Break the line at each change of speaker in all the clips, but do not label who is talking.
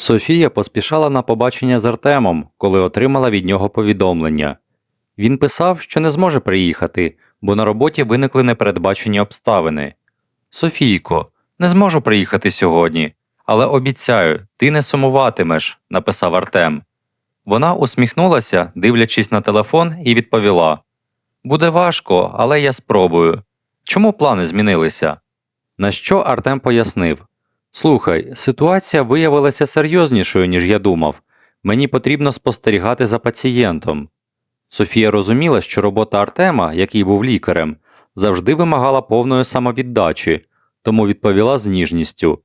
Софія поспішала на побачення з Артемом, коли отримала від нього повідомлення. Він писав, що не зможе приїхати, бо на роботі виникли непередбачені обставини. Софійко, не зможу приїхати сьогодні, але обіцяю, ти не сумуватимеш, написав Артем. Вона усміхнулася, дивлячись на телефон, і відповіла: Буде важко, але я спробую. Чому плани змінилися? На що Артем пояснив: Слухай, ситуація виявилася серйознішою, ніж я думав. Мені потрібно спостерігати за пацієнтом. Софія розуміла, що робота Артема, який був лікарем, завжди вимагала повної самовіддачі, тому відповіла з ніжністю: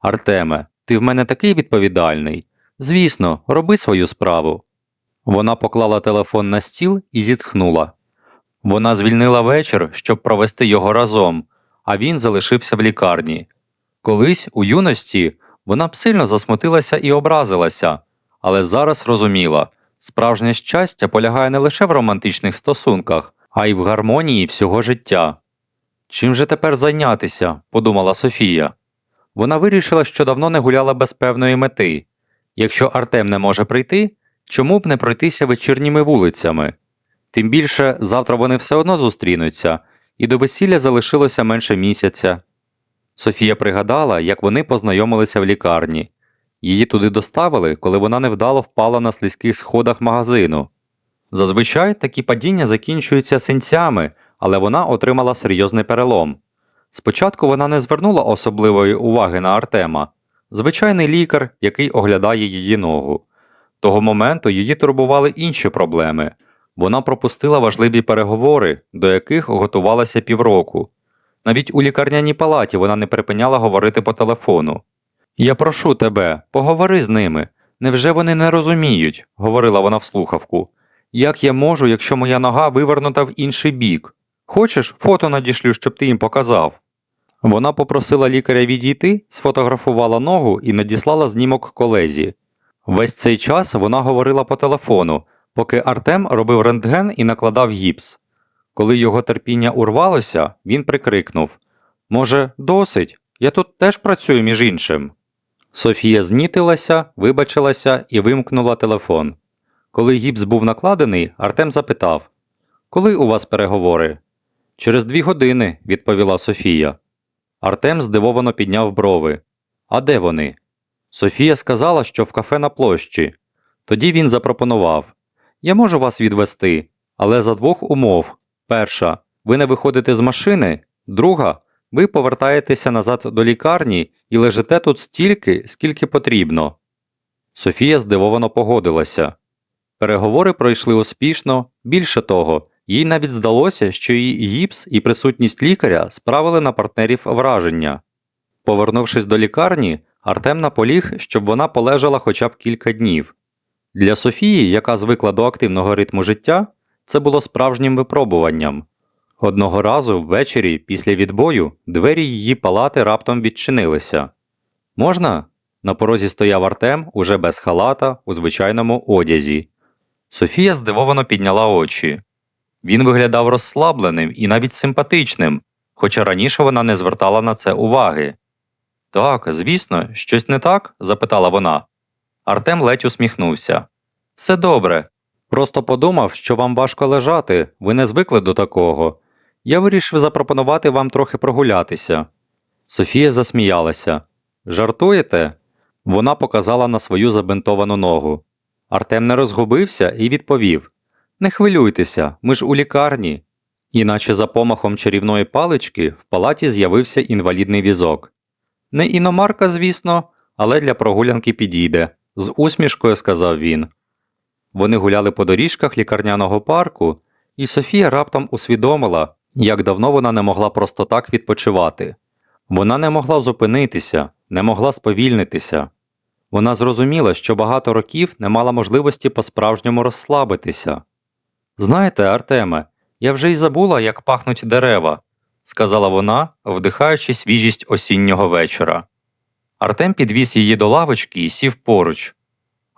Артеме, ти в мене такий відповідальний. Звісно, роби свою справу. Вона поклала телефон на стіл і зітхнула. Вона звільнила вечір, щоб провести його разом, а він залишився в лікарні. Колись у юності вона б сильно засмутилася і образилася, але зараз розуміла, справжнє щастя полягає не лише в романтичних стосунках, а й в гармонії всього життя. Чим же тепер зайнятися? подумала Софія. Вона вирішила, що давно не гуляла без певної мети. Якщо Артем не може прийти, чому б не пройтися вечірніми вулицями? Тим більше завтра вони все одно зустрінуться, і до весілля залишилося менше місяця. Софія пригадала, як вони познайомилися в лікарні. Її туди доставили, коли вона невдало впала на слизьких сходах магазину. Зазвичай такі падіння закінчуються синцями, але вона отримала серйозний перелом. Спочатку вона не звернула особливої уваги на Артема, звичайний лікар, який оглядає її ногу. Того моменту її турбували інші проблеми. Вона пропустила важливі переговори, до яких готувалася півроку. Навіть у лікарняній палаті вона не припиняла говорити по телефону. Я прошу тебе, поговори з ними. Невже вони не розуміють? говорила вона в слухавку. Як я можу, якщо моя нога вивернута в інший бік? Хочеш, фото надішлю, щоб ти їм показав? Вона попросила лікаря відійти, сфотографувала ногу і надіслала знімок колезі. Весь цей час вона говорила по телефону, поки Артем робив рентген і накладав гіпс. Коли його терпіння урвалося, він прикрикнув Може, досить? Я тут теж працюю між іншим. Софія знітилася, вибачилася і вимкнула телефон. Коли гіпс був накладений, Артем запитав Коли у вас переговори? Через дві години, відповіла Софія. Артем здивовано підняв брови. А де вони? Софія сказала, що в кафе на площі. Тоді він запропонував Я можу вас відвести, але за двох умов. Перша, ви не виходите з машини. Друга, ви повертаєтеся назад до лікарні і лежите тут стільки, скільки потрібно. Софія здивовано погодилася. Переговори пройшли успішно, більше того, їй навіть здалося, що її гіпс і присутність лікаря справили на партнерів враження. Повернувшись до лікарні, Артем наполіг, щоб вона полежала хоча б кілька днів. Для Софії, яка звикла до активного ритму життя, це було справжнім випробуванням. Одного разу ввечері після відбою двері її палати раптом відчинилися. Можна? На порозі стояв Артем уже без халата у звичайному одязі. Софія здивовано підняла очі. Він виглядав розслабленим і навіть симпатичним, хоча раніше вона не звертала на це уваги. Так, звісно, щось не так? запитала вона. Артем ледь усміхнувся. Все добре. Просто подумав, що вам важко лежати, ви не звикли до такого. Я вирішив запропонувати вам трохи прогулятися. Софія засміялася. Жартуєте? Вона показала на свою забинтовану ногу. Артем не розгубився і відповів Не хвилюйтеся, ми ж у лікарні. Іначе за помахом чарівної палички в палаті з'явився інвалідний візок. Не іномарка, звісно, але для прогулянки підійде, з усмішкою сказав він. Вони гуляли по доріжках лікарняного парку, і Софія раптом усвідомила, як давно вона не могла просто так відпочивати. Вона не могла зупинитися, не могла сповільнитися. Вона зрозуміла, що багато років не мала можливості по-справжньому розслабитися. Знаєте, Артеме, я вже й забула, як пахнуть дерева, сказала вона, вдихаючи свіжість осіннього вечора. Артем підвіз її до лавочки і сів поруч.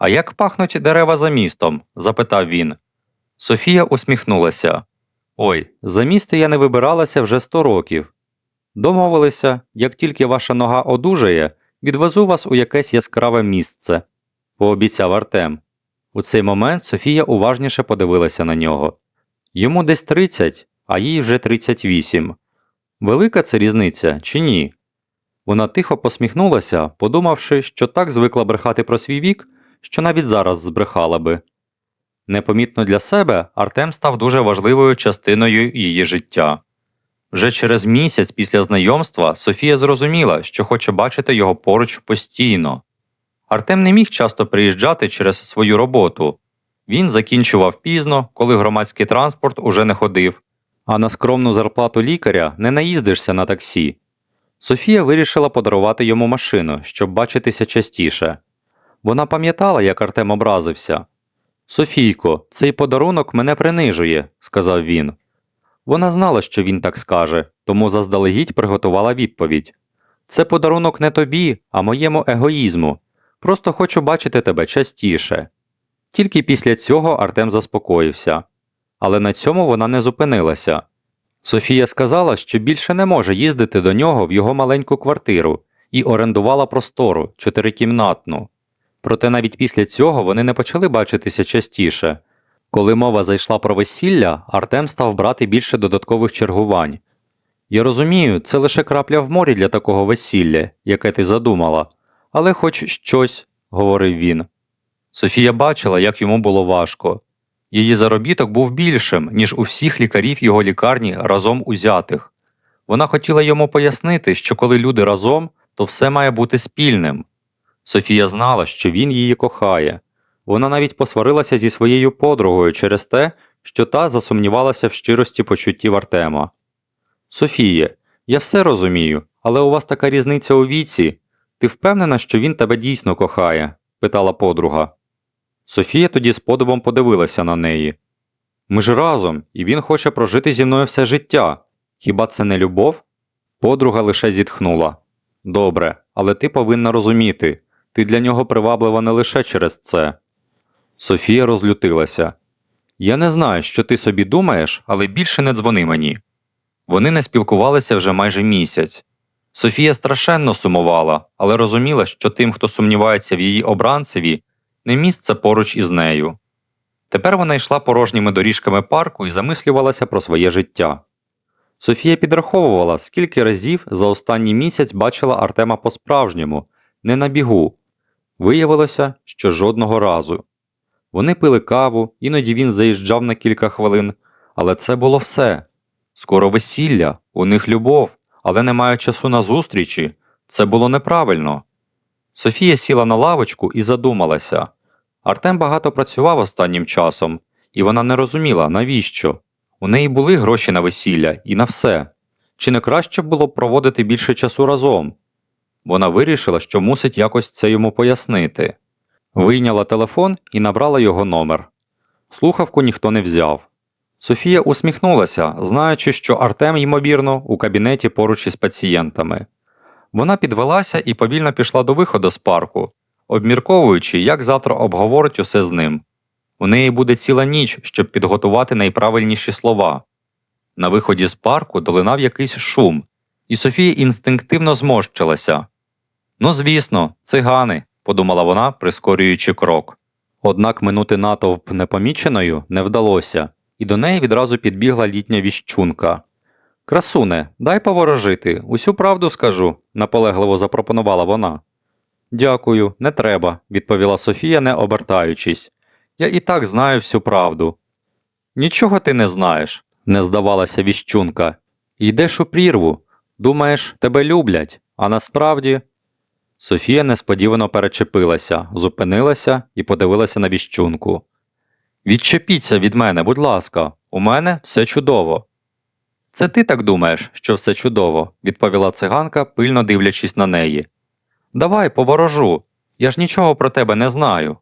А як пахнуть дерева за містом? запитав він. Софія усміхнулася. Ой, за місто я не вибиралася вже сто років. Домовилися, як тільки ваша нога одужає, відвезу вас у якесь яскраве місце, пообіцяв Артем. У цей момент Софія уважніше подивилася на нього. Йому десь 30, а їй вже 38. Велика це різниця чи ні? Вона тихо посміхнулася, подумавши, що так звикла брехати про свій вік, що навіть зараз збрехала би. Непомітно для себе Артем став дуже важливою частиною її життя. Вже через місяць після знайомства Софія зрозуміла, що хоче бачити його поруч постійно. Артем не міг часто приїжджати через свою роботу. Він закінчував пізно, коли громадський транспорт уже не ходив, а на скромну зарплату лікаря не наїздишся на таксі. Софія вирішила подарувати йому машину, щоб бачитися частіше. Вона пам'ятала, як Артем образився. Софійко, цей подарунок мене принижує, сказав він. Вона знала, що він так скаже, тому заздалегідь приготувала відповідь. Це подарунок не тобі, а моєму егоїзму. Просто хочу бачити тебе частіше. Тільки після цього Артем заспокоївся. Але на цьому вона не зупинилася. Софія сказала, що більше не може їздити до нього в його маленьку квартиру і орендувала простору чотирикімнатну. Проте навіть після цього вони не почали бачитися частіше. Коли мова зайшла про весілля, Артем став брати більше додаткових чергувань. Я розумію, це лише крапля в морі для такого весілля, яке ти задумала, але хоч щось, говорив він. Софія бачила, як йому було важко. Її заробіток був більшим, ніж у всіх лікарів його лікарні разом узятих. Вона хотіла йому пояснити, що коли люди разом, то все має бути спільним. Софія знала, що він її кохає. Вона навіть посварилася зі своєю подругою через те, що та засумнівалася в щирості почуттів Артема. Софіє, я все розумію, але у вас така різниця у віці. Ти впевнена, що він тебе дійсно кохає? питала подруга. Софія тоді з подивом подивилася на неї. Ми ж разом, і він хоче прожити зі мною все життя. Хіба це не любов? Подруга лише зітхнула. Добре, але ти повинна розуміти ти для нього приваблива не лише через це. Софія розлютилася. Я не знаю, що ти собі думаєш, але більше не дзвони мені. Вони не спілкувалися вже майже місяць. Софія страшенно сумувала, але розуміла, що тим, хто сумнівається в її обранцеві, не місце поруч із нею. Тепер вона йшла порожніми доріжками парку і замислювалася про своє життя. Софія підраховувала, скільки разів за останній місяць бачила Артема по-справжньому, не на бігу. Виявилося, що жодного разу. Вони пили каву, іноді він заїжджав на кілька хвилин, але це було все. Скоро весілля, у них любов, але немає часу на зустрічі. Це було неправильно. Софія сіла на лавочку і задумалася. Артем багато працював останнім часом, і вона не розуміла, навіщо. У неї були гроші на весілля і на все. Чи не краще було б проводити більше часу разом? Вона вирішила, що мусить якось це йому пояснити. Вийняла телефон і набрала його номер. Слухавку ніхто не взяв. Софія усміхнулася, знаючи, що Артем, ймовірно, у кабінеті поруч із пацієнтами. Вона підвелася і повільно пішла до виходу з парку, обмірковуючи, як завтра обговорить усе з ним. У неї буде ціла ніч, щоб підготувати найправильніші слова. На виході з парку долинав якийсь шум, і Софія інстинктивно зморщилася. Ну, звісно, цигани, подумала вона, прискорюючи крок. Однак минути натовп непоміченою не вдалося, і до неї відразу підбігла літня віщунка. Красуне, дай поворожити, усю правду скажу, наполегливо запропонувала вона. Дякую, не треба, відповіла Софія, не обертаючись. Я і так знаю всю правду. Нічого ти не знаєш, не здавалася віщунка. Йдеш у прірву, думаєш, тебе люблять, а насправді. Софія несподівано перечепилася, зупинилася і подивилася на віщунку. Відчепіться від мене, будь ласка, у мене все чудово. Це ти так думаєш, що все чудово, відповіла циганка, пильно дивлячись на неї. Давай, поворожу, я ж нічого про тебе не знаю.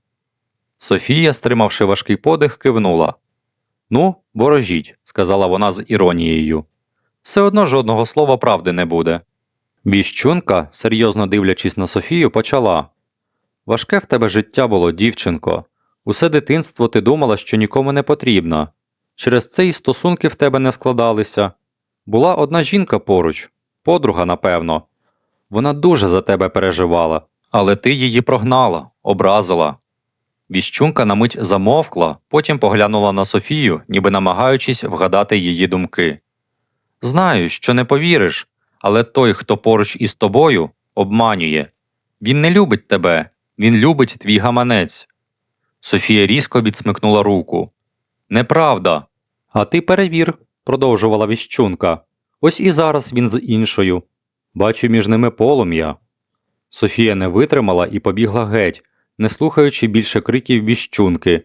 Софія, стримавши важкий подих, кивнула. Ну, ворожіть, сказала вона з іронією. Все одно жодного слова правди не буде. Віщунка, серйозно дивлячись на Софію, почала Важке в тебе життя було, дівчинко. Усе дитинство ти думала, що нікому не потрібна. Через це і стосунки в тебе не складалися. Була одна жінка поруч, подруга, напевно. Вона дуже за тебе переживала, але ти її прогнала, образила. Віщунка на мить замовкла, потім поглянула на Софію, ніби намагаючись вгадати її думки. Знаю, що не повіриш, але той, хто поруч із тобою, обманює. Він не любить тебе, він любить твій гаманець. Софія різко відсмикнула руку. Неправда. А ти перевір, продовжувала віщунка. Ось і зараз він з іншою. Бачу між ними полум'я. Софія не витримала і побігла геть, не слухаючи більше криків віщунки.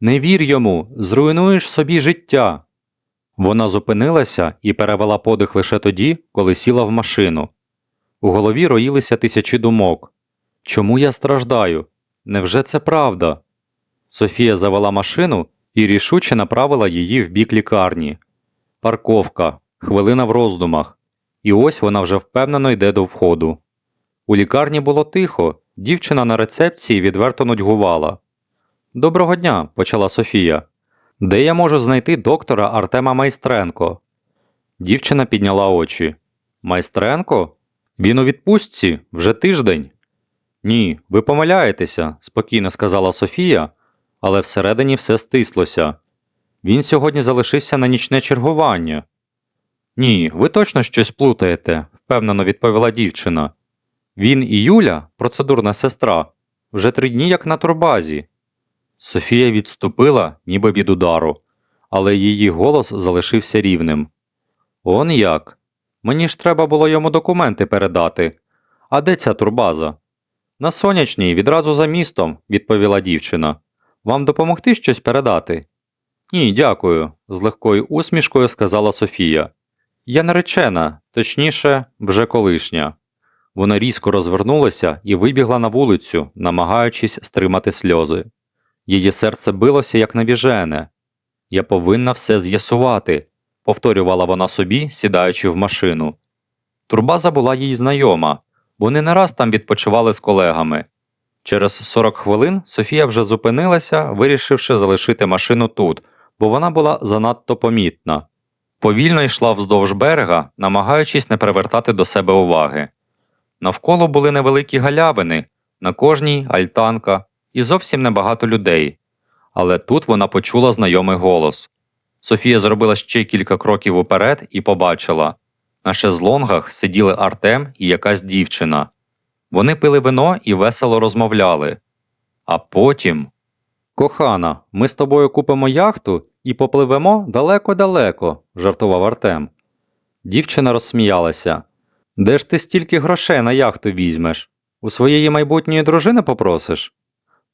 Не вір йому, зруйнуєш собі життя. Вона зупинилася і перевела подих лише тоді, коли сіла в машину. У голові роїлися тисячі думок. Чому я страждаю? Невже це правда? Софія завела машину і рішуче направила її в бік лікарні. Парковка, хвилина в роздумах. І ось вона вже впевнено йде до входу. У лікарні було тихо, дівчина на рецепції відверто нудьгувала. Доброго дня, почала Софія. Де я можу знайти доктора Артема Майстренко? Дівчина підняла очі. Майстренко? Він у відпустці вже тиждень. Ні, ви помиляєтеся, спокійно сказала Софія, але всередині все стислося. Він сьогодні залишився на нічне чергування. Ні, ви точно щось плутаєте, впевнено відповіла дівчина. Він і Юля, процедурна сестра, вже три дні як на турбазі. Софія відступила, ніби від удару, але її голос залишився рівним. Он як? Мені ж треба було йому документи передати. А де ця турбаза? На сонячній, відразу за містом, відповіла дівчина. Вам допомогти щось передати? Ні, дякую, з легкою усмішкою сказала Софія. Я наречена, точніше, вже колишня. Вона різко розвернулася і вибігла на вулицю, намагаючись стримати сльози. Її серце билося, як навіжене. Я повинна все з'ясувати, повторювала вона собі, сідаючи в машину. Турбаза була їй знайома, вони не раз там відпочивали з колегами. Через 40 хвилин Софія вже зупинилася, вирішивши залишити машину тут, бо вона була занадто помітна. Повільно йшла вздовж берега, намагаючись не привертати до себе уваги. Навколо були невеликі галявини, на кожній альтанка і зовсім небагато людей. Але тут вона почула знайомий голос. Софія зробила ще кілька кроків уперед і побачила на шезлонгах сиділи Артем і якась дівчина. Вони пили вино і весело розмовляли. А потім. Кохана, ми з тобою купимо яхту і попливемо далеко-далеко, жартував Артем. Дівчина розсміялася. Де ж ти стільки грошей на яхту візьмеш? У своєї майбутньої дружини попросиш?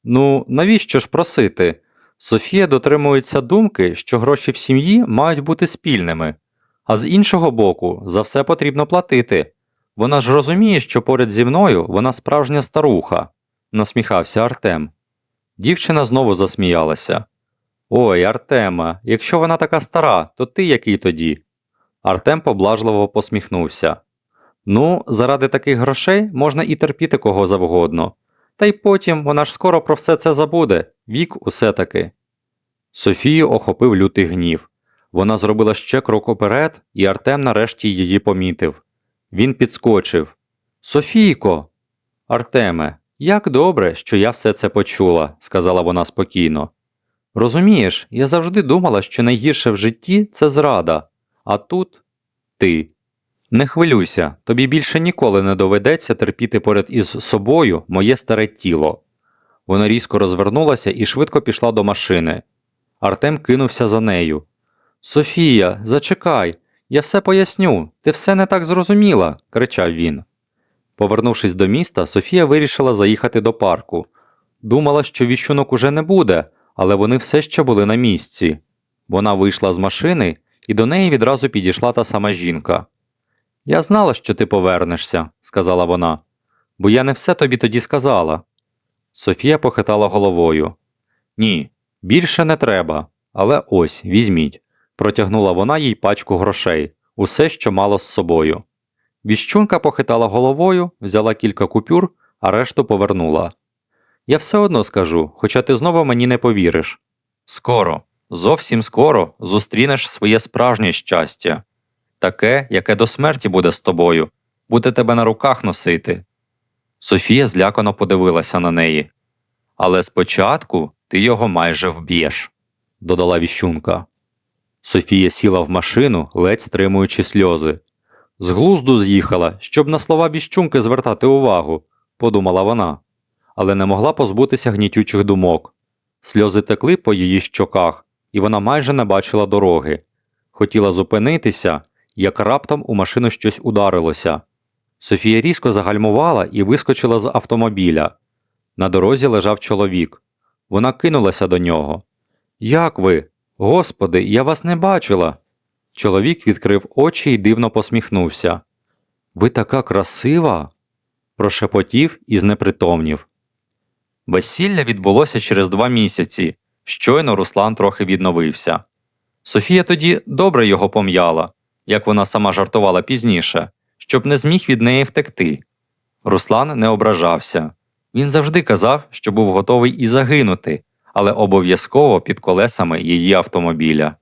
Ну, навіщо ж просити? Софія дотримується думки, що гроші в сім'ї мають бути спільними, а з іншого боку, за все потрібно платити. Вона ж розуміє, що поряд зі мною вона справжня старуха, насміхався Артем. Дівчина знову засміялася. Ой, Артема, якщо вона така стара, то ти який тоді? Артем поблажливо посміхнувся. Ну, заради таких грошей можна і терпіти кого завгодно. Та й потім вона ж скоро про все це забуде, вік усе таки. Софію охопив лютий гнів. Вона зробила ще крок уперед, і Артем нарешті її помітив. Він підскочив. Софійко. Артеме, як добре, що я все це почула, сказала вона спокійно. Розумієш, я завжди думала, що найгірше в житті це зрада, а тут ти. Не хвилюйся, тобі більше ніколи не доведеться терпіти поряд із собою моє старе тіло. Вона різко розвернулася і швидко пішла до машини. Артем кинувся за нею. Софія, зачекай, я все поясню, ти все не так зрозуміла, кричав він. Повернувшись до міста, Софія вирішила заїхати до парку. Думала, що віщунок уже не буде, але вони все ще були на місці. Вона вийшла з машини, і до неї відразу підійшла та сама жінка. Я знала, що ти повернешся, сказала вона, бо я не все тобі тоді сказала. Софія похитала головою. Ні, більше не треба, але ось візьміть. Протягнула вона їй пачку грошей, усе, що мала з собою. Віщунка похитала головою, взяла кілька купюр, а решту повернула. Я все одно скажу, хоча ти знову мені не повіриш. Скоро, зовсім скоро зустрінеш своє справжнє щастя, таке, яке до смерті буде з тобою, буде тебе на руках носити. Софія злякано подивилася на неї. Але спочатку ти його майже вб'єш, додала віщунка. Софія сіла в машину, ледь стримуючи сльози. З глузду з'їхала, щоб на слова віщунки звертати увагу, подумала вона, але не могла позбутися гнітючих думок. Сльози текли по її щоках, і вона майже не бачила дороги. Хотіла зупинитися, як раптом у машину щось ударилося. Софія різко загальмувала і вискочила з автомобіля. На дорозі лежав чоловік. Вона кинулася до нього. Як ви? Господи, я вас не бачила. Чоловік відкрив очі і дивно посміхнувся. Ви така красива. прошепотів і знепритомнів. Весілля відбулося через два місяці. Щойно Руслан трохи відновився. Софія тоді добре його пом'яла, як вона сама жартувала пізніше, щоб не зміг від неї втекти. Руслан не ображався. Він завжди казав, що був готовий і загинути, але обов'язково під колесами її автомобіля.